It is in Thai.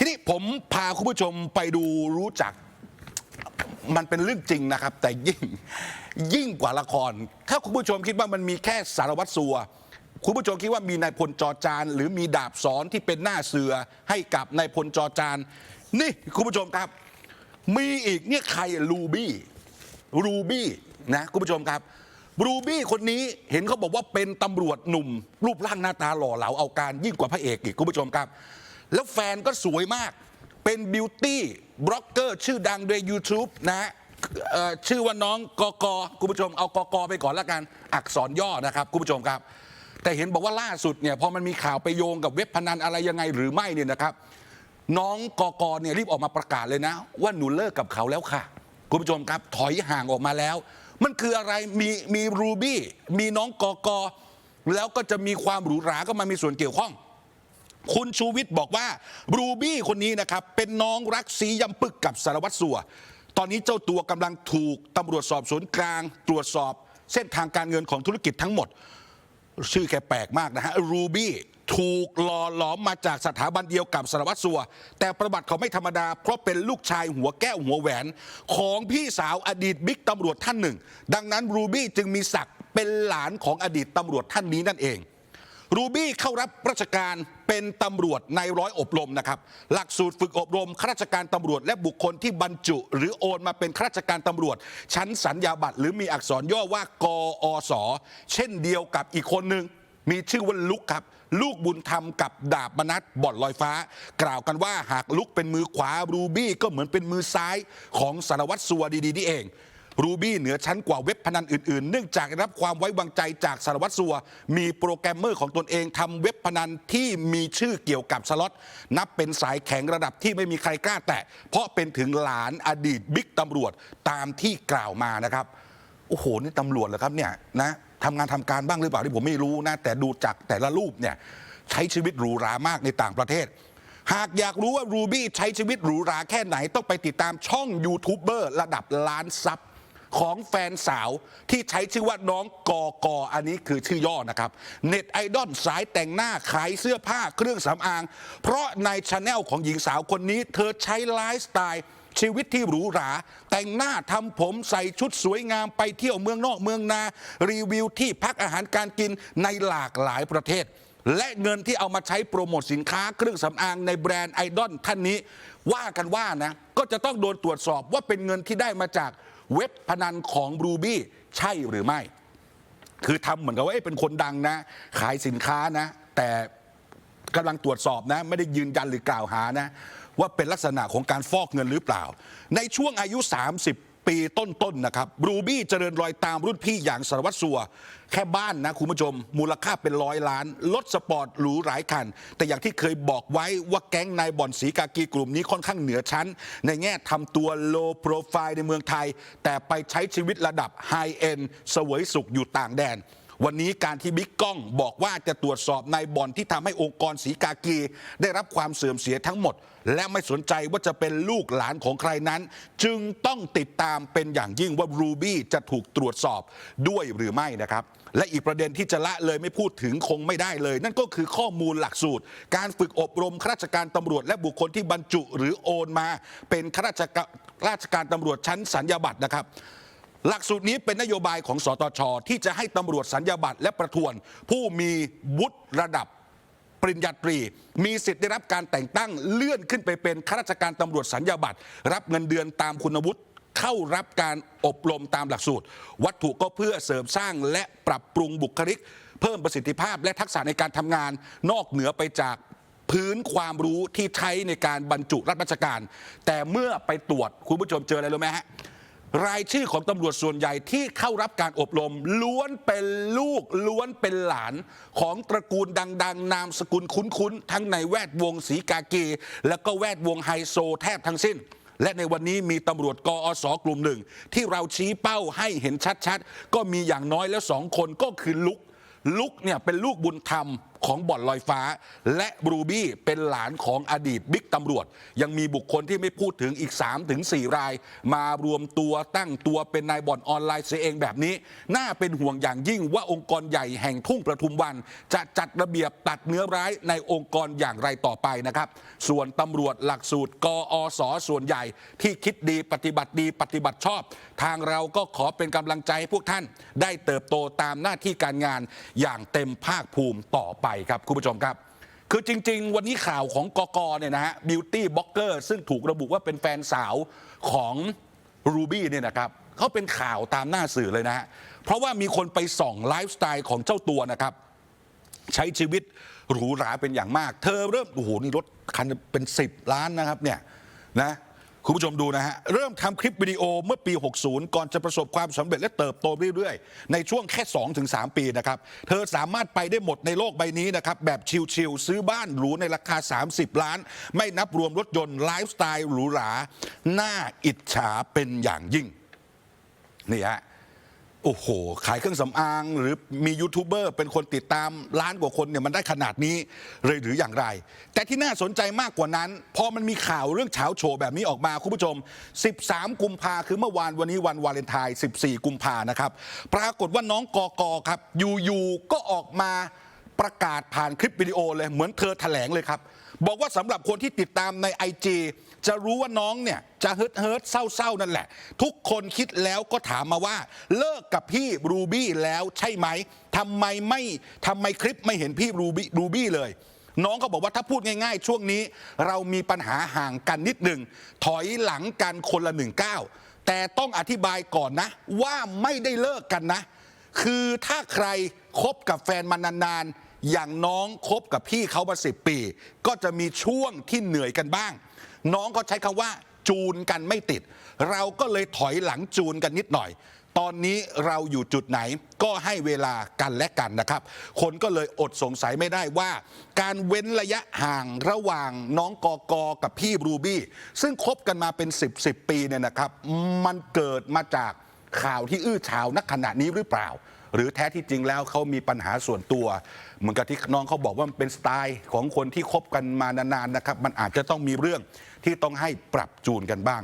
ทีนี้ผมพาคุณผู้ชมไปดูรู้จักมันเป็นเรื่องจริงนะครับ แต่ยิ่งยิ่งกว่าละคร ถ้าคุณผู้ชมคิดว่ามันมีแค่สารวัตรสัว คุณผู้ชมคิดว่ามีนายพลจอจาน หรือมีดาบสอนที่เป็นหน้าเสือให้กับนายพลจอจาน นี่คุณผู้ชมครับ มีอีกเนี่ยใครลูบี้รูบี้นะคุณผู้ชมครับรูบี้คนนี้เห็นเขาบอกว่าเป็นตำรวจหนุ่ม รูปร่างหน้าตาหล่อเหลาเอาการยิ่งกว่าพระเอกอีกคุณผู้ชมครับ แล้วแฟนก็สวยมาก เป็นบิวตี้บล็อกเกอร์ชื่อดังใน YouTube นะฮะชื่อว่าน้องกกคุณผู้ชมเอากกไปก่อนละกัน อักษรย่อนะครับคุณผู้ชมครับ แต่เห็นบอกว่าล่าสุดเนี่ยพอมันมีข่าวไปโยงกับเว็บพนันอะไรยังไงหรือไม่เนี่ยนะครับ น้องกกเนี่ยรีบออกมาประกาศเลยนะ ว่าหนูเลิกกับเขาแล้วค่ะ คุณผู้ชมครับถอยห่างออกมาแล้ว มันคืออะไรมีมีรูบี้มีน้องกกแล้วก็จะมีความหรูหราก็มามีส่วนเกี่ยวข้อง คุณชูวิทย์บอกว่าบรูบี้คนนี้นะครับเป็นน้องรักสียำปึกกับสารวัตรสัว ตอนนี้เจ้าตัวกำลังถูกตำรวจสอบสวนกลาง ตรวจสอบเส้นทางการเงินของธุรกิจทั้งหมด ชื่อแกแปลกมากนะฮะรูบี้ถูกหล่อหลอมมาจากสถาบันเดียวกับสารวัตรสัว แต่ประวัติเขาไม่ธรรมดา เพราะเป็นลูกชายหัวแก้วหัวแหวน ของพี่สาวอดีตบิ๊กตำรวจท่านหนึ่ง ดังนั้นรูบี้จึงมีศักดิ์เป็นหลานของอดีตตำรวจท่านนี้นั่นเอง รูบี้เข้ารับราชการเป็นตำรวจในร้อยอบรมนะครับ หลักสูตรฝึกอบรมข้าราชการตำรวจและบุคคลที่บรรจุ หรือโอนมาเป็นข้าราชการตำรวจ ชั้นสัญญาบัตรหรือมีอักษรย่อว่ากอสเช่นเดียวกับอีกคนหนึ่งมีชื่อว่าลุกครับ ลูกบุญธรรมกับดาบมนัสบ่อนลอยฟ้า กล่าวกันว่าหากลุกเป็นมือขวารูบี้ก็เหมือนเป็นมือซ้ายของสารวัตรสัวดีๆนี่เอง รูบี้เหนือชั้นกว่าเว็บพนันอื่น ๆ เนื่องจากได้รับความไว้วางใจจากสารวัตรสัว มีโปรแกรมเมอร์ของตนเองทำเว็บพนันที่มีชื่อเกี่ยวกับสล็อตนับเป็นสายแข็งระดับที่ไม่มีใครกล้าแตะเพราะเป็นถึงหลานอดีตบิ๊กตำรวจตามที่กล่าวมานะครับ โอ้โห นี่ตำรวจเหรอครับเนี่ยนะทำงานทำการบ้างหรือเปล่าที่ผมไม่รู้นะ แต่ดูจากแต่ละรูปเนี่ยใช้ชีวิตหรูหรามากในต่างประเทศ หากอยากรู้ว่ารูบี้ใช้ชีวิตหรูหราแค่ไหนต้องไปติดตามช่องยูทูบเบอร์ระดับล้านซับ ของแฟนสาวที่ใช้ชื่อว่าน้องกอกออันนี้คือชื่อย่อนะครับเน็ตไอดอลสายแต่งหน้าขายเสื้อผ้าเครื่องสำอาง เพราะในชาแนลของหญิงสาวคนนี้ เธอใช้ไลฟ์สไตล์ชีวิตที่หรูหรา แต่งหน้าทำผมใส่ชุดสวยงามไปเที่ยวเมืองนอกเมืองนา รีวิวที่พักอาหารการกินในหลากหลายประเทศ และเงินที่เอามาใช้โปรโมทสินค้าเครื่องสำอางในแบรนด์ไอดอลท่านนี้ ว่ากันว่านะ ก็จะต้องโดนตรวจสอบว่าเป็นเงินที่ได้มาจาก เว็บพนันของบรูบี้ใช่หรือไม่ คือทำเหมือนกับว่าเป็นคนดังนะ ขายสินค้านะ แต่กำลังตรวจสอบนะ ไม่ได้ยืนยันหรือกล่าวหานะ ว่าเป็นลักษณะของการฟอกเงินหรือเปล่า ในช่วงอายุ 30 ปีต้นๆนนะครับบรูบี้เจริญรอยตามรุ่นพี่อย่างสารวัตรสัว แค่บ้านนะคุณผู้ชม มูลค่าเป็นร้อยล้าน รถสปอร์ตหรูหลายคัน แต่อย่างที่เคยบอกไว้ว่าแก๊งนายบ่อนสีกากีกลุ่มนี้ค่อนข้างเหนือชั้น ในแง่ทำตัวโลโปรไฟล์ในเมืองไทย แต่ไปใช้ชีวิตระดับไฮเอ็นสวยสุขอยู่ต่างแดน วันนี้การที่บิ๊กก้องบอกว่าจะตรวจสอบนายบอลที่ทำให้องค์กรสีกากี ได้รับความเสื่อมเสียทั้งหมด และไม่สนใจว่าจะเป็นลูกหลานของใครนั้น จึงต้องติดตามเป็นอย่างยิ่งว่ารูบี้จะถูกตรวจสอบด้วยหรือไม่นะครับ และอีกประเด็นที่จะละเลยไม่พูดถึงคงไม่ได้เลย นั่นก็คือข้อมูลหลักสูตร การฝึกอบรมข้าราชการตำรวจ และบุคคลที่บรรจุหรือโอนมา เป็นข้าราชการราชการตำรวจชั้นสัญญาบัตรนะครับ หลักสูตรนี้เป็นนโยบายของสตช ที่จะให้ตำรวจสัญญาบัตรและประทวน ผู้มีวุฒิระดับปริญญาตรี มีสิทธิ์ได้รับการแต่งตั้งเลื่อนขึ้นไปเป็นข้าราชการตำรวจสัญญาบัตร รับเงินเดือนตามคุณวุฒิเข้ารับการอบรมตามหลักสูตร วัตถุก็เพื่อเสริมสร้างและปรับปรุงบุคลิก เพิ่มประสิทธิภาพและทักษะในการทำงาน นอกเหนือไปจากพื้นความรู้ที่ใช้ในการบรรจุรับราชการ แต่เมื่อไปตรวจคุณผู้ชมเจออะไรรู้ไหมฮะ รายชื่อของตำรวจส่วนใหญ่ที่เข้ารับการอบรม ล้วนเป็นลูกล้วนเป็นหลาน ของตระกูลดัง ๆ นามสกุลคุ้น ๆ ทั้งในแวดวงสีกาเกและก็แวดวงไฮโซแทบทั้งสิ้น และในวันนี้มีตำรวจกอสกลุ่มหนึ่ง ที่เราชี้เป้าให้เห็นชัด ๆ ก็มีอย่างน้อยแล้วสองคนก็คือลุกลุกเนี่ยเป็นลูกบุญธรรม ของบ่อนลอยฟ้า และบรูบี้เป็นหลานของอดีตบิ๊กตำรวจ ยังมีบุคคลที่ไม่พูดถึงอีก 3-4 ราย มารวมตัวตั้งตัวเป็นนายบ่อนออนไลน์เสียเองแบบนี้ น่าเป็นห่วงอย่างยิ่งว่าองค์กรใหญ่แห่งทุ่งประทุมวัน จะจัดระเบียบตัดเนื้อร้ายในองค์กรอย่างไรต่อไปนะครับ ส่วนตำรวจหลักสูตรกอสส่วนใหญ่ที่คิดดีปฏิบัติดีปฏิบัติชอบ ทางเราก็ขอเป็นกำลังใจให้พวกท่าน ได้เติบโตตามหน้าที่การงานอย่างเต็มภาคภูมิต่อไปครับคุณผู้ชมครับ คือจริง ๆ วันนี้ข่าวของกกเนี่ยนะฮะบิวตี้บล็อกเกอร์ซึ่งถูกระบุว่าเป็นแฟนสาวของรูบี้เนี่ยนะครับเขาเป็นข่าวตามหน้าสื่อเลยนะฮะเพราะว่ามีคนไปส่องไลฟ์สไตล์ของเจ้าตัวนะครับ ใช้ชีวิตหรูหราเป็นอย่างมาก เธอเริ่มโอ้โหนี่รถคันเป็น 10 ล้านนะครับเนี่ยนะ คุณผู้ชมดูนะฮะ เริ่มทำคลิปวิดีโอเมื่อปี 60 ก่อนจะประสบความสำเร็จและเติบโตเรื่อยๆ ในช่วงแค่ 2-3 ปีนะครับ เธอสามารถไปได้หมดในโลกใบนี้นะครับ แบบชิลๆ ซื้อบ้านหรูในราคา 30 ล้าน ไม่นับรวมรถยนต์ไลฟ์สไตล์หรูหรา น่าอิจฉาเป็นอย่างยิ่ง นี่ฮะ โอ้โห ขายเครื่องสำอาง หรือมียูทูบเบอร์เป็นคนติดตามล้านกว่าคนเนี่ยมันได้ขนาดนี้เลยหรืออย่างไร แต่ที่น่าสนใจมากกว่านั้น พอมันมีข่าวเรื่องเฉาโชว์แบบนี้ออกมา คุณผู้ชม 13 กุมภาคือเมื่อวานวันนี้วันวาเลนไทน์14 กุมภานะครับ ปรากฏว่าน้องกอกอครับอยู่ๆก็ออกมาประกาศผ่านคลิปวิดีโอเลยเหมือนเธอแถลงเลยครับ บอกว่าสำหรับคนที่ติดตามใน IG จะรู้ว่าน้องเนี่ยจะเฮิร์ตเฮิร์ตเศร้าๆ นั่นแหละ ทุกคนคิดแล้วก็ถามมาว่า เลิกกับพี่รูบี้แล้วใช่ไหมทำไมไม่ทำไมคลิปไม่เห็นพี่รูบี้รูบี้เลยน้องก็บอกว่าถ้าพูดง่ายๆ ช่วงนี้เรามีปัญหาห่างกันนิดหนึ่งถอยหลังกันคนละหนึ่งก้าวแต่ต้องอธิบายก่อนนะ ว่าไม่ได้เลิกกันนะ คือถ้าใครคบกับแฟนมานานๆ อย่างน้องคบกับพี่เขามาสิปี ก็จะมีช่วงที่เหนื่อยกันบ้าง น้องก็ใช้คำว่า จูนกันไม่ติด เราก็เลยถอยหลังจูนกันนิดหน่อย ตอนนี้เราอยู่จุดไหนก็ให้เวลากันและกันนะครับ คนก็เลยอดสงสัยไม่ได้ว่า การเว้นระยะห่างระหว่างน้องกอกอกับพี่บรูบี้ซึ่งคบกันมาเป็น 10บสปีเนี่ยนะครับ มันเกิดมาจากข่าวที่อื้อฉาวนักขณะนี้หรือเปล่า หรือแท้ที่จริงแล้วเขามีปัญหาส่วนตัว เหมือนกับที่น้องเขาบอกว่ามันเป็นสไตล์ของคนที่คบกันมานานๆนะครับ มันอาจจะต้องมีเรื่องที่ต้องให้ปรับจูนกันบ้าง